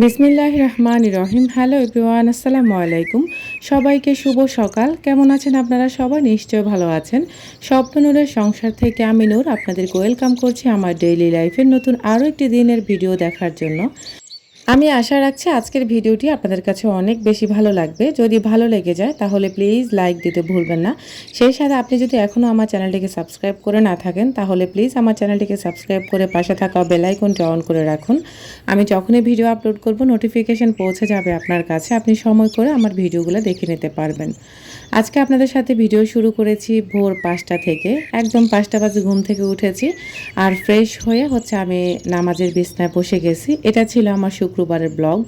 বিসমিল্লাহ রহমান রহিম। Hello everyone আসসালামু আলাইকুম। সবাইকে শুভ সকাল। কেমন আছেন আপনারা সবাই? নিশ্চয় ভালো আছেন। স্বপ্ননূরের সংসার থেকে আমি নূর। আপনাদেরকে ওয়েলকাম করছি আমার ডেইলি লাইফের নতুন আরও একটি দিনের ভিডিও দেখার জন্য। আমি আশা রাখছি আজকের ভিডিওটি আপনাদের কাছে অনেক বেশি ভালো লাগবে। যদি ভালো লেগে যায়, তাহলে প্লিজ লাইক দিতে ভুলবেন না। সেই সাথে আপনি যদি এখনও আমার চ্যানেলটিকে সাবস্ক্রাইব করে না থাকেন, তাহলে প্লিজ আমার চ্যানেলটিকে সাবস্ক্রাইব করে পাশে থাকা বেল আইকনটি অন করে রাখুন। আমি যখনই ভিডিও আপলোড করব, নোটিফিকেশন পৌঁছে যাবে আপনার কাছে। আপনি সময় করে আমার ভিডিওগুলো দেখে নিতে পারবেন। আজকে আপনাদের সাথে ভিডিও শুরু করেছি ভোর পাঁচটা থেকে। একদম পাঁচটা বাজে ঘুম থেকে উঠেছি। আর ফ্রেশ হয়ে হচ্ছে আমি নামাজের বিছনায় বসে গেছি। এটা ছিল আমার শুক্রবারের ব্লগ।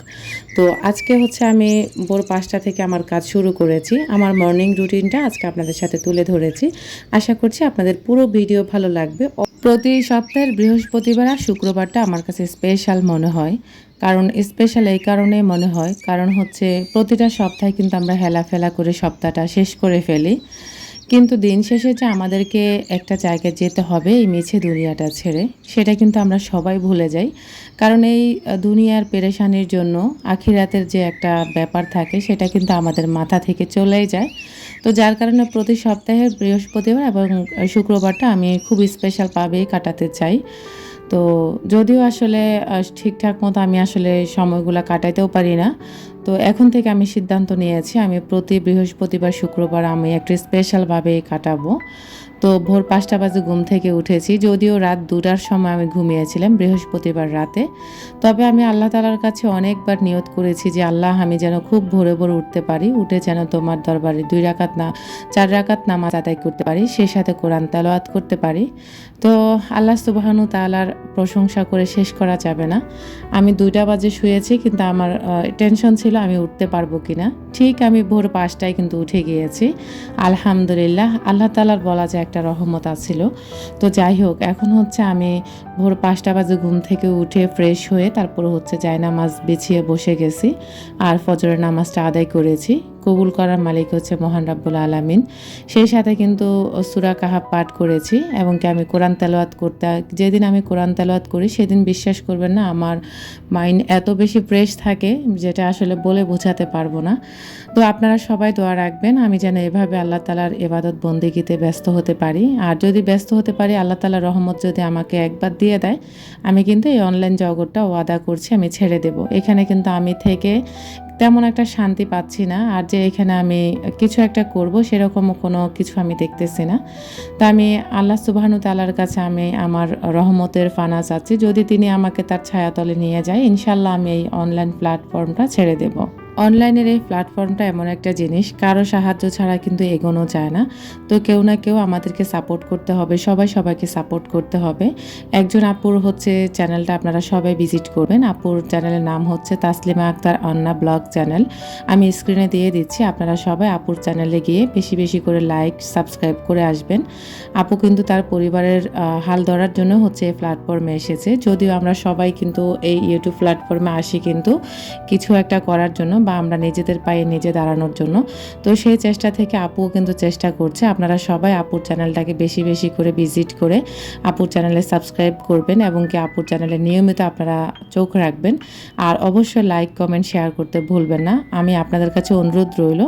তো আজকে হচ্ছে আমি ভোর পাঁচটা থেকে আমার কাজ শুরু করেছি। আমার মর্নিং রুটিনটা আজকে আপনাদের সাথে তুলে ধরেছি। আশা করছি আপনাদের পুরো ভিডিও ভালো লাগবে। প্রতি সপ্তাহের বৃহস্পতিবার আর শুক্রবারটা আমার কাছে স্পেশাল মনে হয়। কারণ স্পেশাল এই কারণে মনে হয়। কারণ হচ্ছে প্রতিটা সপ্তাহে কিন্তু আমরা হেলাফেলা করে সপ্তাহটা শেষ করে ফেলি। কিন্তু দিন শেষে যে আমাদেরকে একটা জায়গায় যেতে হবে এই মিছে দুনিয়াটা ছেড়ে, সেটা কিন্তু আমরা সবাই ভুলে যাই। কারণ এই দুনিয়ার পেরেশানির জন্য আখিরাতের যে একটা ব্যাপার থাকে, সেটা কিন্তু আমাদের মাথা থেকে চলেই যায়। তো যার কারণে প্রতি সপ্তাহের বৃহস্পতিবার এবং শুক্রবারটা আমি খুব স্পেশালভাবেই কাটাতে চাই। তো যদিও আসলে ঠিকঠাক মতো আমি আসলে সময়গুলো কাটাইতেও পারি না তো এখন থেকে আমি সিদ্ধান্ত নিয়েছি আমি প্রতি বৃহস্পতিবার শুক্রবার আমি একটু স্পেশালভাবে কাটাবো। তো ভোর পাঁচটা বাজে ঘুম থেকে উঠেছি। যদিও রাত দুটার সময় আমি ঘুমিয়েছিলাম, বৃহস্পতিবার রাতে। তবে আমি আল্লাহ তালার কাছে অনেকবার নিয়ত করেছি যে, আল্লাহ, আমি যেন খুব ভোরে ভোরে উঠতে পারি, উঠে যেন তোমার দরবারে দুই রাকাত না, চার রাকাত নামাজ আদায় করতে পারি সে সাথে কোরআন তালোয়াত করতে পারি। তো আল্লাহ সুবাহানু তালার প্রশংসা করে শেষ করা যাবে না। আমি দুইটা বাজে শুয়েছি, কিন্তু আমার টেনশন ছিল আমি উঠতে পারব কি না ঠিক আমি ভোর পাঁচটায় কিন্তু উঠে গিয়েছি। আলহামদুলিল্লাহ, আল্লাহ তালার বলা যায় একটা রহমত আছিল। তো যাই হোক, এখন হচ্ছে আমি ভোর পাঁচটা বাজে ঘুম থেকে উঠে ফ্রেশ হয়ে তারপর হচ্ছে নামাজ বিছিয়ে বসে গেছি। আর ফজরের নামাজটা আদায় করেছি। কবুল করার মালিক হচ্ছে মহান রাব্বুল আলামিন। সেই সাথে কিন্তু সুরা কাহাব পাঠ করেছি এবং কি আমি কোরআন তেলোয়াত করতে, যেদিন আমি কোরআন তেলোয়াত করি সেদিন বিশ্বাস করবেন না, আমার মাইন্ড এত বেশি ফ্রেশ থাকে যেটা আসলে বলে বোঝাতে পারব না। তো আপনারা সবাই দোয়া রাখবেন, আমি যেন এভাবে আল্লাহ তালার এবাদত বন্দিগিতে ব্যস্ত হতে পারি। আর যদি ব্যস্ত হতে পারি, আল্লাহ তালার রহমত যদি আমাকে একবার দিয়ে দেয়, আমি কিন্তু এই অনলাইন জগৎটা ওয়াদা করছি, আমি ছেড়ে দেব। এখানে কিন্তু আমি থেকে তেমন একটা শান্তি পাচ্ছি না আর যে এখানে আমি কিছু একটা করব সেরকমও কোনো কিছু আমি দেখতেছি না। তা আমি আল্লাহ সুবাহানু তালার কাছে আমি আমার রহমতের ফানা চাচ্ছি। যদি তিনি আমাকে তার ছায়াতলে নিয়ে যায় ইনশাল্লাহ আমি এই অনলাইন প্ল্যাটফর্মটা ছেড়ে দেবো। অনলাইনের এই প্ল্যাটফর্মটা এমন একটা জিনিস, কারও সাহায্য ছাড়া কিন্তু এগোনো যায় না। তো কেউ না কেউ আমাদেরকে সাপোর্ট করতে হবে, সবাই সবাইকে সাপোর্ট করতে হবে। একজন আপুর হচ্ছে চ্যানেলটা আপনারা সবাই ভিজিট করবেন। আপুর চ্যানেলের নাম হচ্ছে তাসলিমা আক্তার অন্না ব্লগ চ্যানেল আমি স্ক্রিনে দিয়ে দিচ্ছি, আপনারা সবাই আপুর চ্যানেলে গিয়ে বেশি বেশি করে লাইক সাবস্ক্রাইব করে আসবেন। আপু কিন্তু তার পরিবারের হাল ধরার জন্য হচ্ছে এই প্ল্যাটফর্মে এসেছে। যদিও আমরা সবাই কিন্তু এই ইউটিউব প্ল্যাটফর্মে আসি কিন্তু কিছু একটা করার জন্য বা আমরা নিজেদের পায়ে নিজে দাঁড়ানোর জন্য। তো সেই চেষ্টা থেকে আপুও কিন্তু চেষ্টা করছে। আপনারা সবাই আপুর চ্যানেলটাকে বেশি বেশি করে ভিজিট করে আপুর চ্যানেলে সাবস্ক্রাইব করবেন এবং কি আপুর চ্যানেলে নিয়মিত আপনারা চোখ রাখবেন। আর অবশ্যই লাইক, কমেন্ট, শেয়ার করতে ভুলবেন না। আমি আপনাদের কাছে অনুরোধ রইল।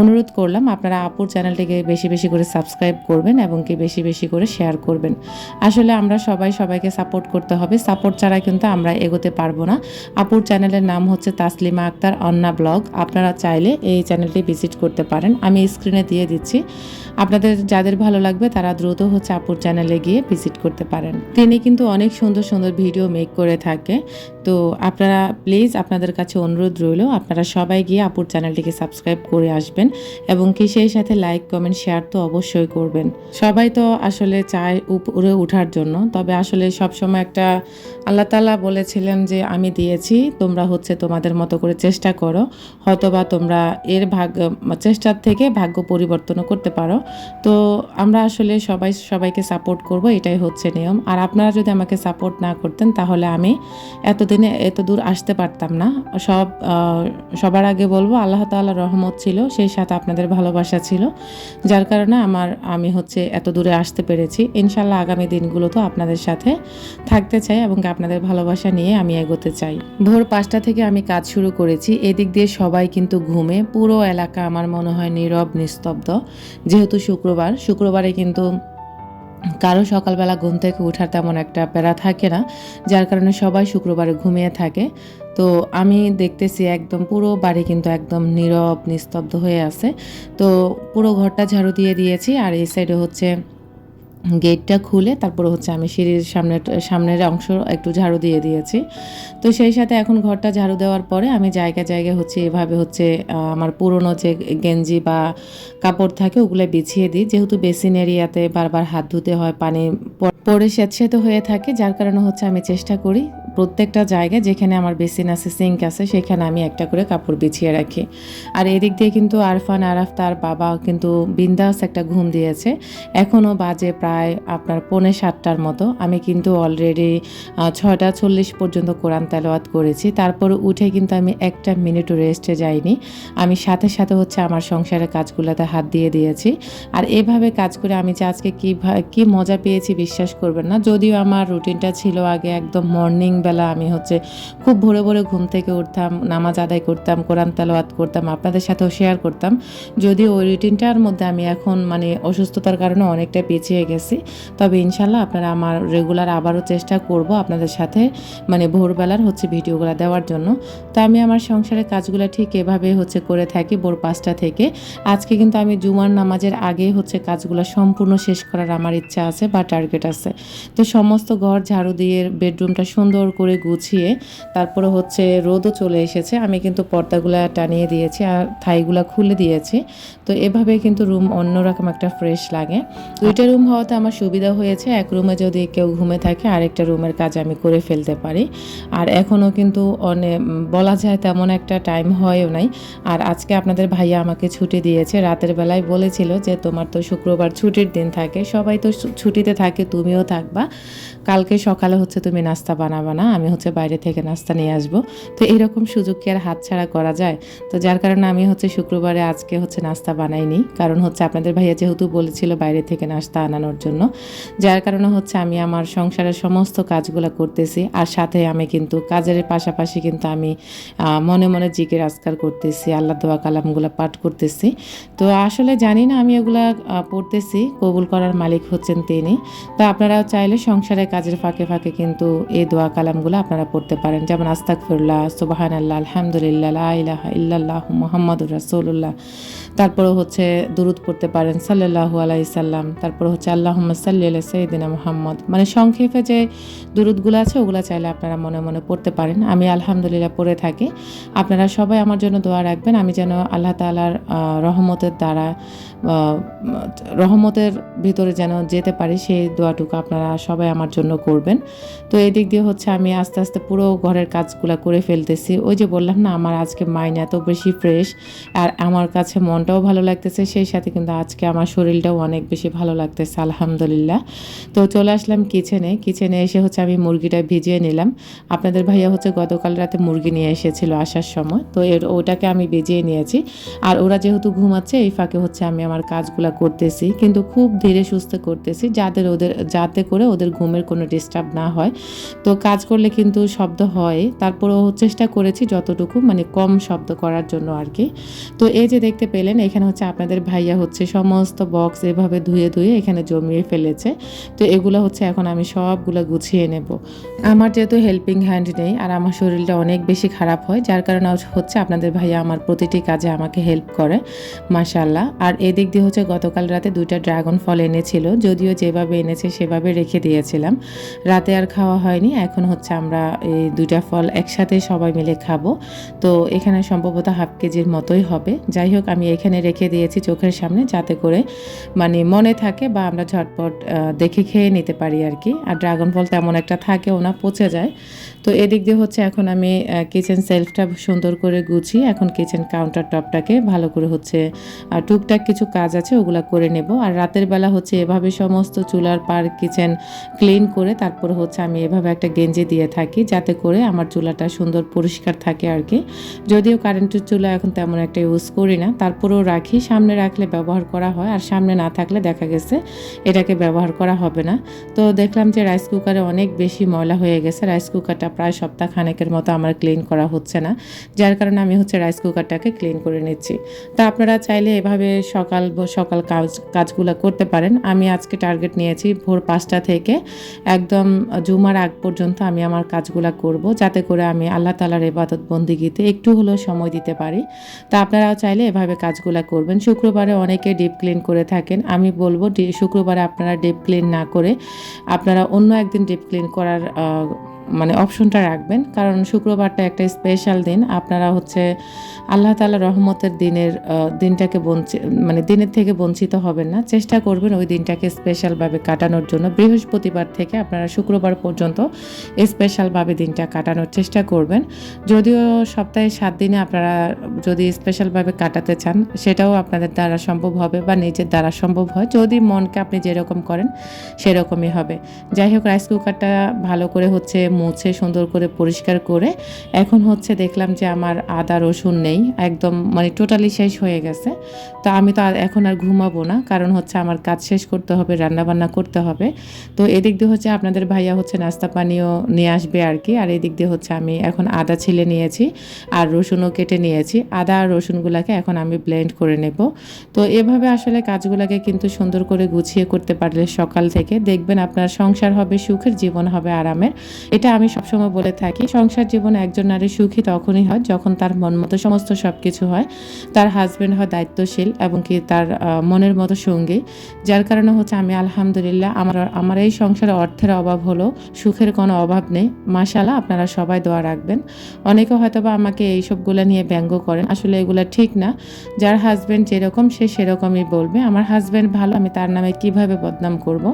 অনুরোধ করলাম, আপনারা আপুর চ্যানেলটিকে বেশি বেশি করে সাবস্ক্রাইব করবেন এবং কি বেশি বেশি করে শেয়ার করবেন। আসলে আমরা সবাই সবাইকে সাপোর্ট করতে হবে। সাপোর্ট ছাড়া কিন্তু আমরা এগোতে পারব না। আপুর চ্যানেলের নাম হচ্ছে তাসলিমা আক্তার, অন্না ব্লগ আপনারা চাইলে এই চ্যানেলটি ভিজিট করতে পারেন। আমি স্ক্রিনে দিয়ে দিচ্ছি। আপনাদের যাদের ভালো লাগবে তারা দ্রুত হচ্ছে আপুর চ্যানেলে গিয়ে ভিজিট করতে পারেন। তিনি কিন্তু অনেক সুন্দর সুন্দর ভিডিও মেক করে থাকে। তো আপনারা প্লিজ আপনাদের কাছে অনুরোধ রইল, আপনারা সবাই গিয়ে আপুর চ্যানেলটিকে সাবস্ক্রাইব করে আসবেন এবং কি সেই সাথে লাইক কমেন্ট শেয়ার তো অবশ্যই করবেন। সবাই তো আসলে চায় উপরে ওঠার জন্য, তবে আসলে সবসময় একটা আল্লাহ তালা বলেছিলেন যে, আমি দিয়েছি, তোমরা হচ্ছে তোমাদের মতো করে চেষ্টা করো। পারো হয়তোবা তোমরা এর ভাগ্য, চেষ্টার থেকে ভাগ্য পরিবর্তনও করতে পারো। তো আমরা আসলে সবাই, সবাইকে সাপোর্ট করব, এটাই হচ্ছে নিয়ম। আর আপনারা যদি আমাকে সাপোর্ট না করতেন, তাহলে আমি এতদিনে এত দূর আসতে পারতাম না। সব সবার আগে বলব, আল্লাহ তাআলার রহমত ছিল, সেই সাথে আপনাদের ভালোবাসা ছিল, যার কারণে আমার, আমি হচ্ছে এত দূরে আসতে পেরেছি। ইনশাল্লাহ আগামী দিনগুলোতেও আপনাদের সাথে থাকতে চাই এবং আপনাদের ভালোবাসা নিয়ে আমি এগোতে চাই। ভোর পাঁচটা থেকে আমি কাজ শুরু করেছি। এদিক দিয়ে সবাই কিন্তু ঘুমে। পুরো এলাকা আমার মনে হয় নীরব, নিস্তব্ধ। যেহেতু শুক্রবার, শুক্রবারে কিন্তু কারও সকালবেলা ঘুম থেকে ওঠার তেমন একটা প্যারা থাকে না, যার কারণে সবাই শুক্রবারে ঘুমিয়ে থাকে। তো আমি দেখতেছি একদম পুরো বাড়ি কিন্তু একদম নীরব, নিস্তব্ধ হয়ে আছে। তো পুরো ঘরটা ঝাড়ু দিয়ে দিয়েছি, আর এই সাইডে হচ্ছে গেটটা খুলে তারপর হচ্ছে আমি সিঁড়ির সামনে সামনের অংশ একটু ঝাড়ু দিয়ে দিয়েছি। তো সেই সাথে এখন ঘরটা ঝাড়ু দেওয়ার পরে আমি জায়গা জায়গায় হচ্ছে এভাবে হচ্ছে আমার পুরনো যে গেঞ্জি বা কাপড় থাকে ওগুলো বিছিয়ে দিই। যেহেতু বেসিন এরিয়াতে বারবার হাত ধুতে হয়, পানি পরে স্যাঁতস্যাঁতে হয়ে থাকে, যার কারণে হচ্ছে আমি চেষ্টা করি প্রত্যেকটা জায়গায় যেখানে আমার বেসিন আছে, সিঙ্ক আছে, সেখানে আমি একটা করে কাপড় বিছিয়ে রাখি। আর এদিক দিয়ে কিন্তু আরফান, আরাফ তার বাবা কিন্তু বিন্দাস একটা ঘুম দিয়েছে। এখনও বাজে প্রায় আপনার পৌনে সাতটার মতো। আমি কিন্তু অলরেডি ছয়টা চল্লিশ পর্যন্ত কোরআন তেলাওয়াত করেছি। তারপর উঠে কিন্তু আমি একটা মিনিটও রেস্টে যাইনি। আমি সাথে সাথে হচ্ছে আমার সংসারের কাজগুলোতে হাত দিয়ে দিয়েছি। আর এভাবে কাজ করে আমি যে আজকে কী কী মজা পেয়েছি বিশ্বাস করবেন না। যদিও আমার রুটিনটা ছিল আগে একদম মর্নিং বেলা আমি হচ্ছে খুব ভোরে ভোরে ঘুম থেকে উঠতাম, নামাজ আদায় করতাম, কোরআন তেলাওয়াত করতাম, আপনাদের সাথেও শেয়ার করতাম। যদিও ওই রুটিনটার মধ্যে আমি এখন মানে অসুস্থতার কারণে অনেকটা পিছিয়ে গেছি। তবে ইনশাল্লাহ আপনারা আমার রেগুলার আবারও চেষ্টা করব আপনাদের সাথে মানে ভোরবেলার হচ্ছে ভিডিওগুলো দেওয়ার জন্য। তো আমি আমার সংসারের কাজগুলো ঠিক এভাবে হচ্ছে করে থাকি ভোর পাঁচটা থেকে। আজকে কিন্তু আমি জুমার নামাজের আগে হচ্ছে কাজগুলো সম্পূর্ণ শেষ করার আমার ইচ্ছা আছে বা টার্গেট আছে। তো সমস্ত ঘর ঝাড়ু দিয়ে বেডরুমটা সুন্দর করে গুছিয়ে তারপরে হচ্ছে রোদও চলে এসেছে। আমি কিন্তু পর্দাগুলো টানিয়ে দিয়েছি আর থাইগুলা খুলে দিয়েছি। তো এভাবে কিন্তু রুম অন্যরকম একটা ফ্রেশ লাগে। দুইটা রুম হওয়াতে আমার সুবিধা হয়েছে। এক রুমে যদি কেউ ঘুমে থাকে, আরেকটা রুমের কাজ আমি করে ফেলতে পারি। আর এখনও কিন্তু অনেক বলা যায় তেমন একটা টাইম হয়ও নাই। আর আজকে আপনাদের ভাইয়া আমাকে ছুটি দিয়েছে। রাতের বেলায় বলেছিল যে, তোমার তো শুক্রবার ছুটির দিন থাকে। সবাই তো ছুটিতে থাকে, তুমিও থাকবা। কালকে সকালে হচ্ছে তুমি নাস্তা বানাবা না। আমি হচ্ছে বাইরে থেকে নাস্তা নিয়ে আসব। তো এরকম সুযোগ কি আর হাতছাড়া করা যায়? তো যার কারণে আমি হচ্ছে শুক্রবারে আজকে হচ্ছে নাস্তা বানাইনি। কারণ হচ্ছে আপনাদের ভাইয়া যেহেতু বলেছিল বাইরে থেকে নাস্তা আনানোর জন্য যার কারণে হচ্ছে আমি আমার সংসারের সমস্ত কাজগুলো করতেছি। আর সাথে আমি কিন্তু কাজের পাশাপাশি কিন্তু আমি মনে মনে জিকির আজকার করতেছি আল্লাহ দোয়া কালামগুলো পাঠ করতেছি। তো আসলে জানি না আমি আহ, পড়তেছি কবুল করার মালিক হচ্ছেন তিনি। তো আপনারাও চাইলে সংসারের কাজের ফাঁকে ফাঁকে কিন্তু এই দোয়া কালামগুলো আপনারা পড়তে পারেন। যেমন আস্তাক ফিরুল্লাহ সুবাহান আল্লাহ আলহামদুলিল্লাহ ইলাহা ইল্লাল্লাহ মোহাম্মদুর রাসূলুল্লাহ। তারপরে হচ্ছে দুরুদ পড়তে পারেন সাল্লাল্লাহু আলাইহি সাল্লাম। তারপরে হচ্ছে আল্লাহ সাল্লি আলা সাইয়্যিদিনা মুহাম্মদ। মানে সংক্ষেপে যে দুরুদগুলো আছে ওগুলো চাইলে আপনারা মনে মনে পড়তে পারেন। আমি আলহামদুলিল্লাহ পড়ে থাকি। আপনারা সবাই আমার জন্য দোয়া রাখবেন। আমি যেন আল্লাহ তাআলার আহ, রহমতের দ্বারা রহমতের ভিতরে যেন যেতে পারি সেই দোয়াটুকু আপনারা সবাই আমার জন্য করবেন। তো এই দিক দিয়ে হচ্ছে আমি আস্তে আস্তে পুরো ঘরের কাজগুলো করে ফেলতেছি। ওই যে বললাম না, আমার আজকে মাইন্ড এত বেশি ফ্রেশ আর আমার কাছে মনটাও ভালো লাগতেছে, সেই সাথে কিন্তু আজকে আমার শরীরটাও অনেক বেশি ভালো লাগতেছে, আলহামদুলিল্লাহ। তো চলে আসলাম কিচেনে। কিচেনে এসে হচ্ছে আমি মুরগিটা ভিজিয়ে নিলাম। আপনাদের ভাইয়া হচ্ছে গতকাল রাতে মুরগি নিয়ে এসেছিল আসার সময়। তো এর, ওটাকে আমি ভিজিয়ে নিয়েছি। আর ওরা যেহেতু ঘুমাচ্ছে, এই ফাঁকে হচ্ছে আমি আমার কাজগুলো করতেছি। কিন্তু খুব ধীরে সুস্থ করতেছি, যাদের ওদের, যাতে করে ওদের ঘুমের কোনো ডিস্টার্ব না হয়। তো কাজ করলে কিন্তু শব্দ হয়। তারপরেও চেষ্টা করেছি যতটুকু মানে কম শব্দ করার জন্য আর কি তো এই যে দেখতে পেলেন, এখানে হচ্ছে আপনাদের ভাইয়া হচ্ছে সমস্ত বক্স এভাবে ধুয়ে ধুয়ে এখানে জমিয়ে ফেলেছে। তো এগুলো হচ্ছে এখন আমি সবগুলো গুছিয়ে নেব। আমার যেহেতু হেল্পিং হ্যান্ড নেই আর আমার শরীরটা অনেক বেশি খারাপ হয়, যার কারণে হচ্ছে আপনাদের ভাইয়া আমার প্রতিটি কাজে আমাকে হেল্প করে মাশাল্লাহ আর এদিক দিয়ে হচ্ছে গতকাল রাতে দুইটা ড্রাগন ফল এনেছিল, যদিও যেভাবে এনেছে সেভাবে রেখে দিয়েছিলাম। রাতে আর খাওয়া হয়নি, এখন হচ্ছে আমরা এই দুইটা ফল একসাথে সবাই মিলে খাব। তো এখানে সম্ভবত হাফ কেজির মতোই হবে। যাই হোক, আমি এখানে রেখে দিয়েছি চোখের সামনে যাতে করে মানে মনে থাকে বা আমরা ঝটপট দেখে খেয়ে নিতে পারি আর কি। আর ড্রাগন ফল তেমন একটা থাকেও না, পচে যায়। তো এদিক দিয়ে হচ্ছে এখন আমি কিচেন সেলফটা সুন্দর করে গুছিয়ে এখন কিচেন কাউন্টার টপটাকে ভালো করে হচ্ছে টুকটাক কিছু কাজ আছে ওগুলো করে নেব। আর রাতের বেলা হচ্ছে এভাবে সমস্ত চুলার পার কিচেন ক্লিন করে তারপর হচ্ছে আমি এভাবে একটা গেঞ্জি দিয়ে থাকি যাতে করে আমার চুলাটা সুন্দর পরিষ্কার থাকে আর কি। যদিও কারেন্টের চুলা এখন তেমন একটা ইউজ করি না, তারপরেও রাখি। সামনে রাখলে ব্যবহার করা হয় আর সামনে না থাকলে দেখা গেছে এটাকে ব্যবহার করা হবে না। তো দেখলাম যে রাইস কুকারে অনেক বেশি ময়লা হয়ে গেছে রাইস কুকারটা প্রায় সপ্তাহ খানেকের মতো আমার ক্লিন করা হচ্ছে না। যার কারণে আমি হচ্ছে রাইস কুকারটাকে ক্লিন করে নিচ্ছি। তা আপনারা চাইলে এভাবে সকাল সকাল কাজ কাজগুলো করতে পারেন। আমি আজকে টার্গেট নিয়েছি ভোর পাঁচটা থেকে। একদম জুমার আগ পর্যন্ত আমি আমার কাজগুলো করব। যাতে করে আমি আল্লাহ তালার এবাদত বন্দিগিতে একটু হলেও সময় দিতে পারি। তা আপনারাও চাইলে এভাবে কাজগুলো করবেন। শুক্রবারে অনেকে ডিপ ক্লিন করে থাকেন। আমি বলব শুক্রবারে আপনারা ডিপ ক্লিন না করে আপনারা অন্য একদিন ডিপ ক্লিন করার মানে অপশনটা রাখবেন। কারণ শুক্রবারটা একটা স্পেশাল দিন। আপনারা হচ্ছে আল্লাহ তালা রহমতের দিনের দিনটাকে বঞ্চিত মানে দিনের থেকে বঞ্চিত হবেন না। চেষ্টা করবেন ওই দিনটাকে স্পেশালভাবে কাটানোর জন্য। বৃহস্পতিবার থেকে আপনারা শুক্রবার পর্যন্ত স্পেশালভাবে দিনটা কাটানোর চেষ্টা করবেন। যদিও সপ্তাহে সাত দিনে আপনারা যদি স্পেশালভাবে কাটাতে চান, সেটাও আপনাদের দ্বারা সম্ভব হবে বা নিজের দ্বারা সম্ভব হয়। যদি মনকে আপনি যেরকম করেন, সেরকমই হবে। যাই হোক রাইস কুকারটা ভালো করে হচ্ছে মুছে, সুন্দর করে পরিষ্কার করে, এখন হচ্ছে দেখলাম যে আমার আদা, রসুন নেই, একদম মানে টোটালি শেষ হয়ে গেছে। তো আমি তো এখন আর ঘুমাবো না, কারণ হচ্ছে আমার কাজ শেষ করতে হবে রান্না বান্না করতে হবে। তো এদিক দিয়ে হচ্ছে আপনাদের ভাইয়া হচ্ছে নাস্তা পানিও নিয়ে আসবে আর কি, আর এদিক দিয়ে হচ্ছে আমি এখন আদা ছিলে নিয়েছি, আর রসুনও কেটে নিয়েছি। আদা আর রসুনগুলোকে এখন আমি ব্লেন্ড করে নেব। তো এভাবে আসলে কাজগুলোকে কিন্তু সুন্দর করে গুছিয়ে করতে পারলে সকাল থেকে দেখবেন আপনার সংসার হবে, সুখের জীবন হবে আরামের। এটা আমি সবসময় বলে থাকি, সংসার জীবনে একজন নারী সুখী তখনই হয় যখন তার মন মতো সমস্ত সব কিছু হয়। তার হাজবেন্ড হয় দায়িত্বশীল এবং কি তার মনের মতো সঙ্গী, যার কারণে হচ্ছে আমি আলহামদুলিল্লাহ আমার আমার এই সংসারে অর্থের অভাব হলো সুখের কোনো অভাব নেই। মাশাল্লাহ আপনারা সবাই দোয়া রাখবেন। অনেকে হয়তো বা আমাকে এইসবগুলো নিয়ে ব্যঙ্গ করেন, আসলে এগুলো ঠিক না। যার হাজবেন্ড যেরকম, সে সেরকমই বলবে। আমার হাজবেন্ড ভালো, আমি তার নামে কীভাবে বদনাম করব?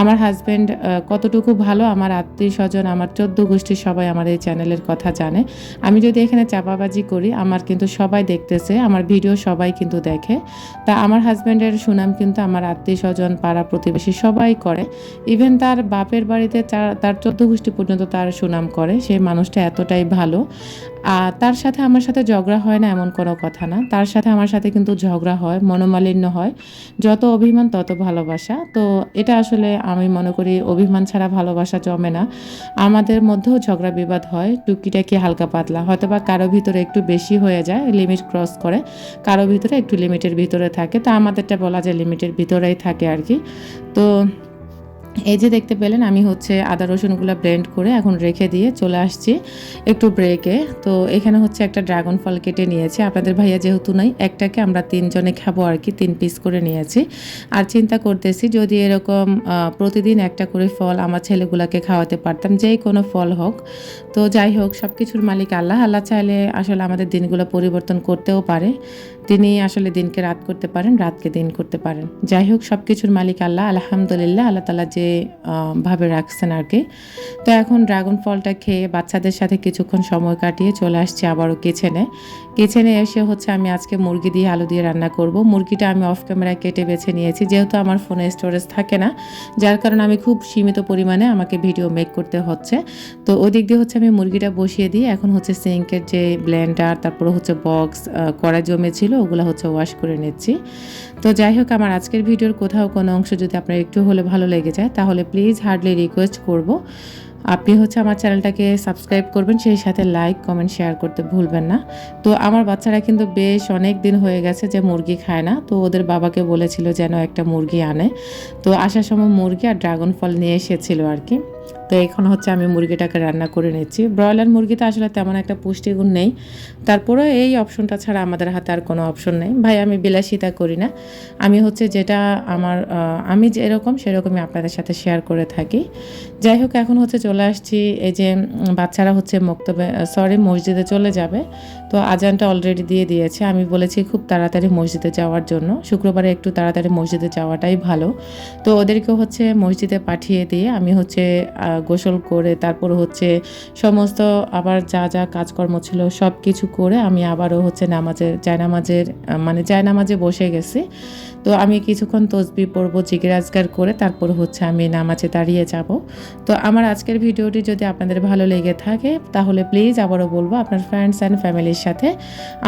আমার হাজবেন্ড কতটুকু ভালো? আমার আত্মীয় স্বজন আমার চোদ্দ গোষ্ঠী সবাই আমার এই চ্যানেলের কথা জানে। আমি যদি এখানে চাপাবাজি করি, আমার কিন্তু সবাই দেখতেছে, আমার ভিডিও সবাই কিন্তু দেখে। তা আমার হাজব্যান্ডের সুনাম কিন্তু আমার আত্মীয় স্বজন, পাড়া প্রতিবেশী সবাই করে। ইভেন তার বাপের বাড়িতে তার- চোদ্দ গোষ্ঠী পর্যন্ত তার সুনাম করে। সেই মানুষটা এতটাই ভালো। তার সাথে আমার সাথে ঝগড়া হয় না এমন কোনো কথা না। তার সাথে আমার সাথে কিন্তু ঝগড়া হয়, মনোমালিন্য হয়। যত অভিমান, তত ভালোবাসা। তো এটা আসলে আমি মনে করি অভিমান ছাড়া ভালোবাসা জমে না। আমাদের মধ্যেও ঝগড়া বিবাদ হয়, টুকিটাকি হালকা পাতলা। হয়তো বা কারও ভিতরে একটু বেশি হয়ে যায় লিমিট ক্রস করে। কারও ভিতরে একটু লিমিটের ভিতরে থাকে। তো আমাদেরটা বলা যায় লিমিটের ভিতরেই থাকে আর কি। তো এই যে দেখতে পেলেন, আমি হচ্ছে আদা রসুনগুলো ব্লেন্ড করে এখন রেখে দিয়ে চলে আসছি একটু ব্রেকে তো এখানে হচ্ছে একটা ড্রাগন ফল কেটে নিয়েছি। আপনাদের ভাইয়া যেহেতু নাই, একটাকে আমরা তিনজনে খাব আর কি, তিন পিস করে নিয়েছি। আর চিন্তা করতেছি যদি এরকম প্রতিদিন একটা করে ফল আমার ছেলেগুলোকে খাওয়াতে পারতাম যেই কোনো ফল হোক। তো যাই হোক সব কিছুর মালিক আল্লাহ। আল্লাহ চাইলে আসলে আমাদের দিনগুলো পরিবর্তন করতেও পারে। তিনি আসলে দিনকে রাত করতে পারেন, রাতকে দিন করতে পারেন। যাই হোক সব কিছুর মালিক আল্লাহ। আলহামদুলিল্লাহ, আল্লাহ তালা যে আহ, ভাবে রাখছেন আর কি। তো এখন ড্রাগন ফলটা খেয়ে বাচ্চাদের সাথে কিছুক্ষণ সময় কাটিয়ে চলে আসছি আবারও কিচেনে। কিচেনে এসে হচ্ছে আমি আজকে মুরগি দিয়ে আলু দিয়ে রান্না করব। মুরগিটা আমি অফ ক্যামেরায় কেটে বেছে নিয়েছি। যেহেতু আমার ফোনে স্টোরেজ থাকে না যার কারণে আমি খুব সীমিত পরিমাণে আমাকে ভিডিও মেক করতে হচ্ছে। তো ওদিক দিয়ে হচ্ছে আমি মুরগিটা বসিয়ে দিই। এখন হচ্ছে সিঙ্কের যে ব্লেন্ডার তারপরে হচ্ছে বক্স কড়া জমেছিল ওগুলো হচ্ছে ওয়াশ করে নিচ্ছি। তো যাই হোক, আমার আজকের ভিডিওর কোথাও কোনো অংশ যদি আপনার একটু হলে ভালো লেগে যায়, তাহলে প্লিজ হার্ডলি রিকোয়েস্ট করব। আপনি হচ্ছে আমার চ্যানেলটাকে সাবস্ক্রাইব করবেন, সেই সাথে লাইক কমেন্ট শেয়ার করতে ভুলবেন না। তো আমার বাচ্চারা কিন্তু বেশ অনেক দিন হয়ে গেছে যে মুরগি খায় না, তো ওদের বাবাকে বলেছিল যেন একটা মুরগি আনে। তো আসার সময় মুরগি আর ড্রাগন ফল নিয়ে এসেছিল আর কি। তো এখন হচ্ছে আমি মুরগিটাকে রান্না করে নিচ্ছি। ব্রয়লার মুরগিতে আসলে তেমন একটা পুষ্টিগুণ নেই। তারপরেও এই অপশনটা ছাড়া আমাদের হাতে আর কোনো অপশন নেই। ভাই, আমি বিলাসিতা করি না। আমি হচ্ছে যেটা আমার আমি যেরকম সেরকমই আপনাদের সাথে শেয়ার করে থাকি। যাই হোক, এখন হচ্ছে চলে আসছি। এই যে বাচ্চারা হচ্ছে মক্তবে সরি মসজিদে চলে যাবে। তো আজানটা অলরেডি দিয়ে দিয়েছে। আমি বলেছি খুব তাড়াতাড়ি মসজিদে যাওয়ার জন্য। শুক্রবারে একটু তাড়াতাড়ি মসজিদে যাওয়াটাই ভালো। তো ওদেরকে হচ্ছে মসজিদে পাঠিয়ে দিয়ে আমি হচ্ছে গোসল করে তারপর হচ্ছে সমস্ত আবার যা যা কাজকর্ম ছিল সব কিছু করে আমি আবারও হচ্ছে নামাজের জায়নামাজের মানে জায়নামাজে বসে গেছি। তো আমি কিছুক্ষণ তসবি পড়ব জিজ্ঞাসগার করে তারপর হচ্ছে আমি নামাজে দাঁড়িয়ে যাব। তো আমার আজকের ভিডিওটি যদি আপনাদের ভালো লেগে থাকে, তাহলে প্লিজ আবারও বলব আপনার ফ্রেন্ডস অ্যান্ড ফ্যামিলির সাথে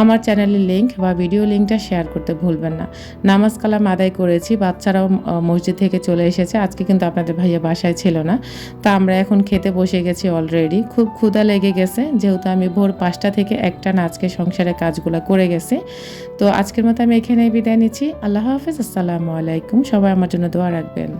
আমার চ্যানেলের লিঙ্ক বা ভিডিও লিঙ্কটা শেয়ার করতে ভুলবেন না। নামাজ কালাম আদায় করেছি, বাচ্চারাও মসজিদ থেকে চলে এসেছে। আজকে কিন্তু আপনাদের ভাইয়া বাসায় ছিল না। তো আমরা এখন খেতে বসে গেছি অলরেডি খুব ক্ষুধা লেগে গেছে, যেহেতু আমি ভোর পাঁচটা থেকে একটা না, আজকে সংসারের কাজগুলো করে গেছি। তো আজকের মতো আমি এখানেই বিদায় নিচ্ছি। আল্লাহ হাফিজ, আসসালামু আলাইকুম। সবাই আমার জন্য দোয়া রাখবেন।